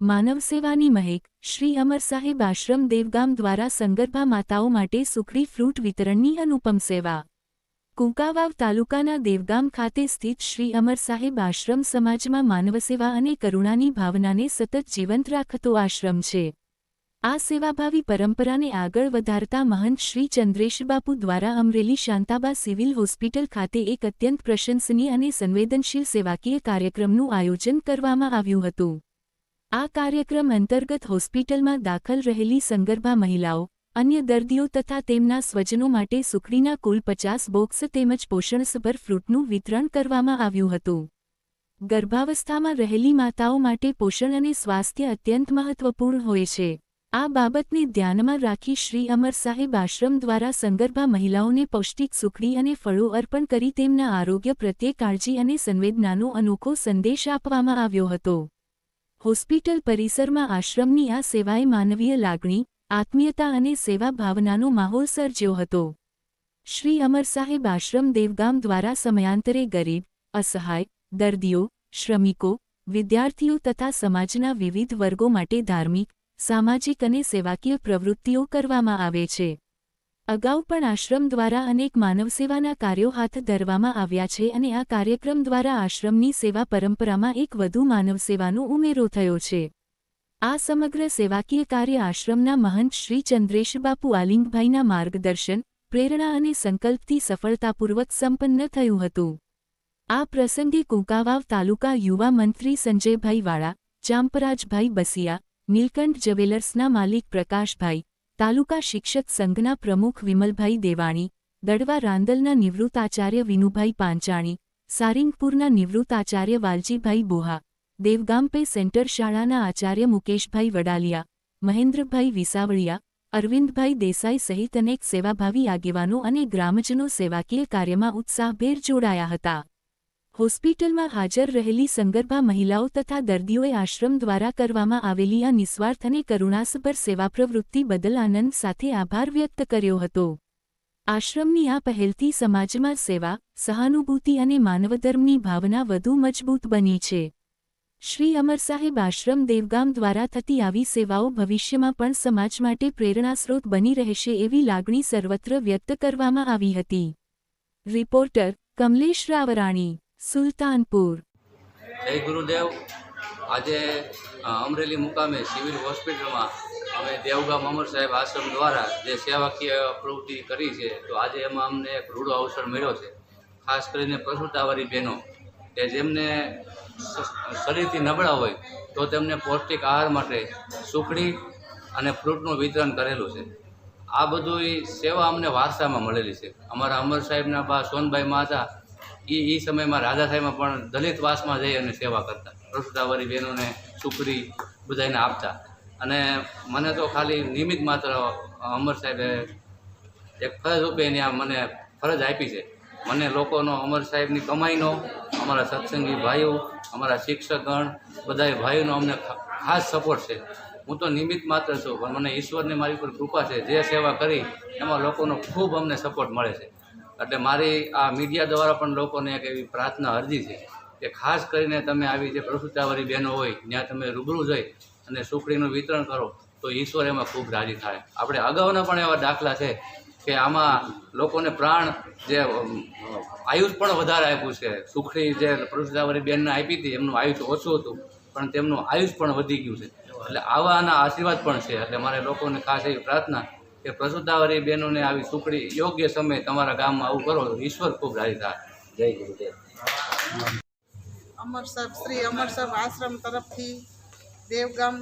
માનવ સેવાની મહેક, શ્રી અમર સાહેબ આશ્રમ દેવગામ દ્વારા સંગર્ભા માતાઓ માટે સુખડી ફ્રૂટ વિતરણની અનુપમ સેવા. કુંકાવાવ તાલુકાના દેવગામ ખાતે સ્થિત શ્રી અમર સાહેબ આશ્રમ સમાજમાં માનવસેવા અને કરુણાની ભાવનાને સતત જીવંત રાખતો આશ્રમ છે. આ સેવાભાવી પરંપરાને આગળ વધારતા મહંત શ્રી ચંદ્રેશબાપુ દ્વારા અમરેલી શાંતાબા સિવિલ હોસ્પિટલ ખાતે એક અત્યંત પ્રશંસનીય અને સંવેદનશીલ સેવાકીય કાર્યક્રમનું આયોજન કરવામાં આવ્યું હતું. આ કાર્યક્રમ અંતર્ગત હોસ્પિટલમાં દાખલ રહેલી સંગર્ભા મહિલાઓ, અન્ય દર્દીઓ તથા તેમના સ્વજનો માટે સુખડીના કુલ પચાસ બોક્સ તેમજ પોષણસભર ફ્રૂટનું વિતરણ કરવામાં આવ્યું હતું. ગર્ભાવસ્થામાં રહેલી માતાઓ માટે પોષણ અને સ્વાસ્થ્ય અત્યંત મહત્વપૂર્ણ હોય છે. આ બાબતને ધ્યાનમાં રાખી શ્રી અમર સાહેબ આશ્રમ દ્વારા સંગર્ભા મહિલાઓને પૌષ્ટિક સુખડી અને ફળો અર્પણ કરી તેમના આરોગ્ય પ્રત્યે કાળજી અને સંવેદનાનો અનોખો સંદેશ આપવામાં આવ્યો હતો. હોસ્પિટલ પરિસરમાં આશ્રમની આ સેવાએ માનવીય લાગણી, આત્મીયતા અને સેવા ભાવનાનો માહોલ સર્જ્યો હતો. શ્રી અમર સાહેબ આશ્રમ દેવગામ દ્વારા સમયાંતરે ગરીબ, અસહાય, દર્દીઓ, શ્રમિકો, વિદ્યાર્થીઓ તથા સમાજના વિવિધ વર્ગો માટે ધાર્મિક, સામાજિક અને સેવાકીય પ્રવૃત્તિઓ કરવામાં આવે છે. અગાઉ પણ આશ્રમ દ્વારા અનેક માનવસેવાના કાર્યો હાથ ધરવામાં આવ્યા છે અને આ કાર્યક્રમ દ્વારા આશ્રમની સેવા પરંપરામાં એક વધુ માનવસેવાનો ઉમેરો થયો છે. આ સમગ્ર સેવાકીય કાર્ય આશ્રમના મહંત શ્રી ચંદ્રેશબાપુ આલિંગભાઈના માર્ગદર્શન, પ્રેરણા અને સંકલ્પથી સફળતાપૂર્વક સંપન્ન થયું હતું. આ પ્રસંગે કુંકાવાવ તાલુકા યુવા મંત્રી સંજયભાઈ વાળા, ચાંપરાજભાઈ બસિયા, નીલકંઠ જવેલર્સના માલિક પ્રકાશભાઈ તાલુકા શિક્ષક સંઘના પ્રમુખ વિમલભાઈ દેવાણી, દડવા રાંદલના નિવૃત્ત આચાર્ય વિનુભાઈ પાંચાણી, સારિંગપુરના નિવૃત્ત આચાર્ય વાલજીભાઈ બોહા, દેવગામપે સેન્ટર શાળાના આચાર્ય મુકેશભાઈ વડાલિયા, મહેન્દ્રભાઈ વિસાવળિયા, અરવિંદભાઈ દેસાઈ સહિત અનેક સેવાભાવી આગેવાનો અને ગ્રામજનો સેવાકીય કાર્યમાં ઉત્સાહભેર જોડાયા હતા. હોસ્પિટલમાં હાજર રહેલી સંગર્ભા મહિલાઓ તથા દર્દીઓએ આશ્રમ દ્વારા કરવામાં આવેલી આ નિસ્વાર્થ અને કરુણાસભર સેવા પ્રવૃત્તિ બદલ આનંદ સાથે આભાર વ્યક્ત કર્યો હતો. આશ્રમની આ પહેલથી સમાજમાં સેવા, સહાનુભૂતિ અને માનવધર્મની ભાવના વધુ મજબૂત બની છે. શ્રી અમર સાહેબ આશ્રમ દેવગામ દ્વારા થતી આવી સેવાઓ ભવિષ્યમાં પણ સમાજ માટે પ્રેરણાસ્રોત બની રહેશે એવી લાગણી સર્વત્ર વ્યક્ત કરવામાં આવી હતી. રિપોર્ટર કમલેશ રાવરાણી સુલતાનપુર. જય ગુરુદેવ. આજે અમરેલી મુકામે સિવિલ હોસ્પિટલમાં અમે દેવગામ અમર સાહેબ આશ્રમ દ્વારા જે સેવાકીય પ્રવૃત્તિ કરી છે, તો આજે એમાં અમને એક રૂડો અવસર મળ્યો છે. ખાસ કરીને પ્રસૂતાવાળી બહેનો, કે જેમને શરીરથી નબળા હોય, તો તેમને પૌષ્ટિક આહાર માટે સુખડી અને ફ્રૂટનું વિતરણ કરેલું છે. આ બધું સેવા અમને વારસામાં મળેલી છે. અમારા અમર સાહેબના બા સોનભાઈ માં હતા એ એ સમયમાં રાધાસાઈમાં પણ દલિત વાસમાં જઈ અને સેવા કરતા. પ્રસુતાવાળી બહેનોને સુખડી બધાને આપતા. અને મને તો ખાલી નિમિત્ત માત્ર અમર સાહેબે એક ફરજ રૂપે એની આ મને ફરજ આપી છે. મને લોકોનો, અમર સાહેબની કમાઈનો, અમારા સત્સંગી ભાઈઓ, અમારા શિક્ષકગણ બધાએ ભાઈઓનો અમને ખાસ સપોર્ટ છે. હું તો નિમિત્ત માત્ર છું, પણ મને ઈશ્વરની મારી પર કૃપા છે. જે સેવા કરી, એમાં લોકોનો ખૂબ અમને સપોર્ટ મળે છે. એટલે મારી આ મીડિયા દ્વારા પણ લોકોને એક એવી પ્રાર્થના અરજી છે કે ખાસ કરીને તમે આવી જે પ્રસુતાવાળી બહેનો હોય ત્યાં તમે રૂબરૂ જઈ અને સુખડીનું વિતરણ કરો, તો ઈશ્વર એમાં ખૂબ રાજી થાય. આપણે અગાઉના પણ એવા દાખલા છે કે આમાં લોકોને પ્રાણ જે આયુષ પણ વધારે આપ્યું છે. સુખડી જે પ્રસુતાવાળી બહેનને આપી હતી, એમનું આયુષ ઓછું હતું, પણ તેમનું આયુષ પણ વધી ગયું છે. એટલે આવાના આશીર્વાદ પણ છે. એટલે મારે લોકોને ખાસ એવી પ્રાર્થના કે પ્રસુતાવાળી બહેનોને આવી સુખડી યોગ્ય સમયે તમારા ગામમાં આવું કરો તો ઈશ્વર ખૂબ રાજી થાય જય ગુરુદેવ. અમર સાહેબ શ્રી અમર સાહેબ આશ્રમ તરફથી દેવગામ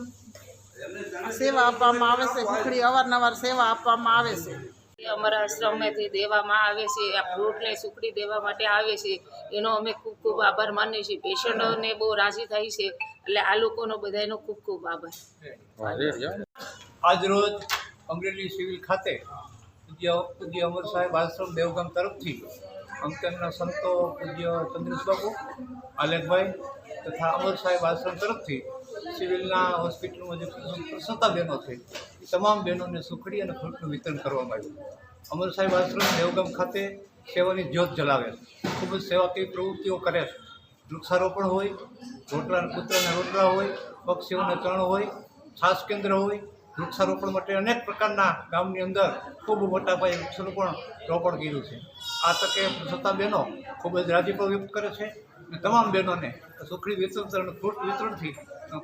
સેવા આપવામાં આવે છે સુખડી અવારનવાર સેવા આપવામાં આવે છે. એ અમારા આશ્રમેથી દેવામાં આવે છે આ ફ્રૂટને સુખડી દેવા માટે આવે છે. એનો અમે ખૂબ ખૂબ આભાર માનીએ છીએ. પેશન્ટોને બહુ રાજી થાય છે. એટલે આ લોકોનો બધાનો ખૂબ ખૂબ આભાર. આજરોજ અમરેલી સિવિલ ખાતે પૂજ્ય પૂજ્ય અમર સાહેબ આશ્રમ દેવગામ તરફથી અમ તેમના સંતો પૂજ્ય ચંદ્રેશ બાબુ આલેખભાઈ તથા અમર સાહેબ આશ્રમ તરફથી સિવિલના હોસ્પિટલમાં જે પ્રસંતા બહેનો છે, એ તમામ બહેનોને સુખડી અને ફ્રૂટનું વિતરણ કરવામાં આવ્યું. અમર સાહેબ આશ્રમ દેવગામ ખાતે સેવાની જ્યોત જલાવે ખૂબ જ સેવાકીય પ્રવૃત્તિઓ કરે છે. વૃક્ષારોપણ હોય રોટલા પુત્રના રોટલા હોય, પક્ષીઓના ચણ હોય, છાસ કેન્દ્ર હોય વૃક્ષારોપણ માટે અનેક પ્રકારના ગામની અંદર ખૂબ મોટા પાયે વૃક્ષારોપણ રોપણ કર્યું છે. આ તકે સત્તા બહેનો ખૂબ જ રાજીપો વ્યક્ત કરે છે અને તમામ બહેનોને સુખડી વિતરણ ફ્રૂટ વિતરણથી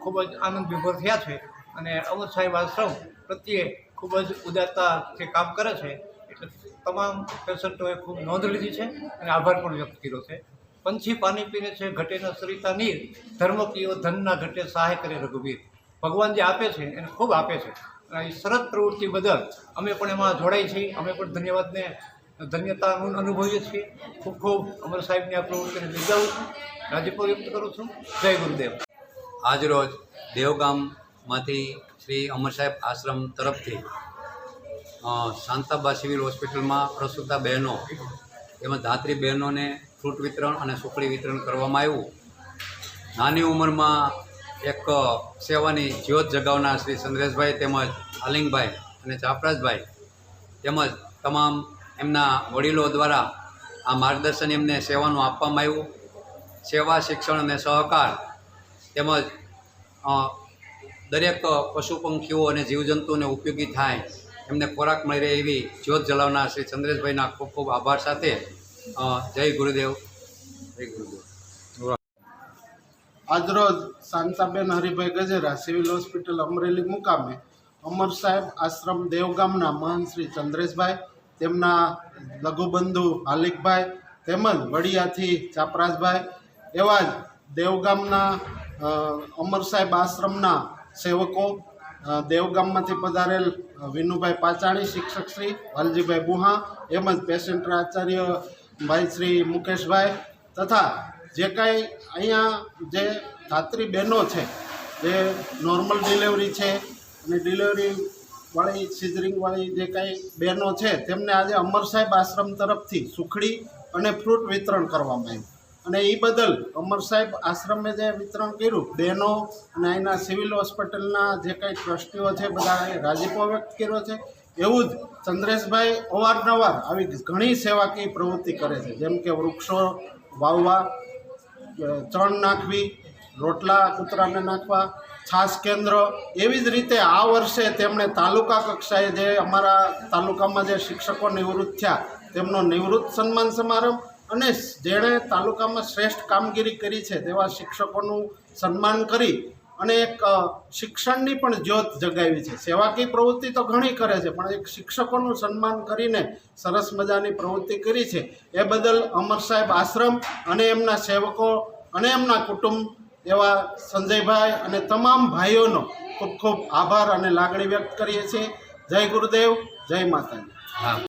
ખૂબ જ આનંદ વિભોર થયા છે અને અમર સાહેબ આશ્રમ પ્રત્યે ખૂબ જ ઉદારતાથી કામ કરે છે એટલે તમામ પેશન્ટોએ ખૂબ નોંધ લીધી છે અને આભાર પણ વ્યક્ત કર્યો છે. પંછી પાણી પીને છે ઘટે ન સરિતા નીર ધર્મ પીઓ ધનના ઘટે સહાય કરે રઘુવીર. ભગવાન જે આપે છે, એને ખૂબ આપે છે. એ સરસ પ્રવૃત્તિ બદલ અમે પણ એમાં જોડાઈ છીએ. અમે પણ ધન્યવાદને ધન્યતા અનુભવીએ છીએ. ખૂબ ખૂબ અમર સાહેબની આ પ્રવૃત્તિને બિરદાવું. છું રાજીપો વ્યક્ત કરું છું. જય ગુરુદેવ. આજરોજ દેવગામમાંથી શ્રી અમર સાહેબ આશ્રમ તરફથી શાંતાબા સિવિલ હોસ્પિટલમાં પ્રસૂતા બહેનો, એમાં ધાત્રી બહેનોને ફ્રૂટ વિતરણ અને સુખડી વિતરણ કરવામાં આવ્યું. નાની ઉંમરમાં એક સેવાની જ્યોત જગાવનાર શ્રી ચંદ્રેશભાઈ તેમજ આલિંગભાઈ અને ચાપરાજભાઈ તેમજ તમામ એમના વડીલો દ્વારા આ માર્ગદર્શન એમને સેવાનું આપવામાં આવ્યું. સેવા, શિક્ષણ અને સહકાર તેમજ દરેક પશુ પંખીઓ અને જીવજંતુઓને ઉપયોગી થાય એમને ખોરાક મળી રહે એવી જ્યોત જલાવનાર શ્રી ચંદ્રેશભાઈના ખૂબ ખૂબ આભાર સાથે જય ગુરુદેવ. જય ગુરુદેવ. આજરોજ શાંતાબેન હરિભાઈ ગજેરા સિવિલ હોસ્પિટલ અમરેલી મુકામે અમર સાહેબ આશ્રમ દેવગામના મહંત શ્રી ચંદ્રેશભાઈ, તેમના લઘુબંધુ હાલિકભાઈ તેમજ વડિયાથી ચાપરાજભાઈ એવા જ દેવગામના અમર સાહેબ આશ્રમના સેવકો દેવગામમાંથી પધારેલ વિનુભાઈ પાચાણી, શિક્ષક શ્રી વાલજીભાઈ બુહા એમજ પેશન્ટ આચાર્ય ભાઈ શ્રી મુકેશભાઈ તથા જે કાંઈ અહીંયા જે ધાત્રી બહેનો છે જે નોર્મલ ડિલિવરી છે અને ડિલિવરીવાળી સિઝરિંગવાળી જે કાંઈ બહેનો છે, તેમને આજે અમર સાહેબ આશ્રમ તરફથી સુખડી અને ફ્રૂટ વિતરણ કરવામાં આવ્યું. અને એ બદલ અમર સાહેબ આશ્રમે જે વિતરણ કર્યું, બહેનો અને અહીંના સિવિલ હોસ્પિટલના જે કાંઈ ટ્રસ્ટીઓ છે, બધાએ રાજીપો વ્યક્ત કર્યો છે. એવું જ ચંદ્રેશભાઈ અવારનવાર આવી ઘણી સેવાકીય પ્રવૃત્તિ કરે છે, જેમ કે વૃક્ષો વાવવા ચણ નાખવી, રોટલા કૂતરાને નાખવા છાસ કેન્દ્ર, એવી જ રીતે આ વર્ષે તેમણે તાલુકા કક્ષાએ જે અમારા તાલુકામાં જે શિક્ષકો નિવૃત્ત થયા, તેમનો નિવૃત્ત સન્માન સમારંભ અને જેણે તાલુકામાં શ્રેષ્ઠ કામગીરી કરી છે તેવા શિક્ષકોનું સન્માન કરી અને એક શિક્ષણની પણ જ્યોત જગાવી છે. સેવાકીય પ્રવૃત્તિ તો ઘણી કરે છે, પણ એક શિક્ષકોનું સન્માન કરીને સરસ મજાની પ્રવૃત્તિ કરી છે. એ બદલ અમર સાહેબ આશ્રમ અને એમના સેવકો અને એમના કુટુંબ એવા સંજયભાઈ અને તમામ ભાઈઓનો ખૂબ ખૂબ આભાર અને લાગણી વ્યક્ત કરીએ છીએ. જય ગુરુદેવ, જય માતાજી. હા.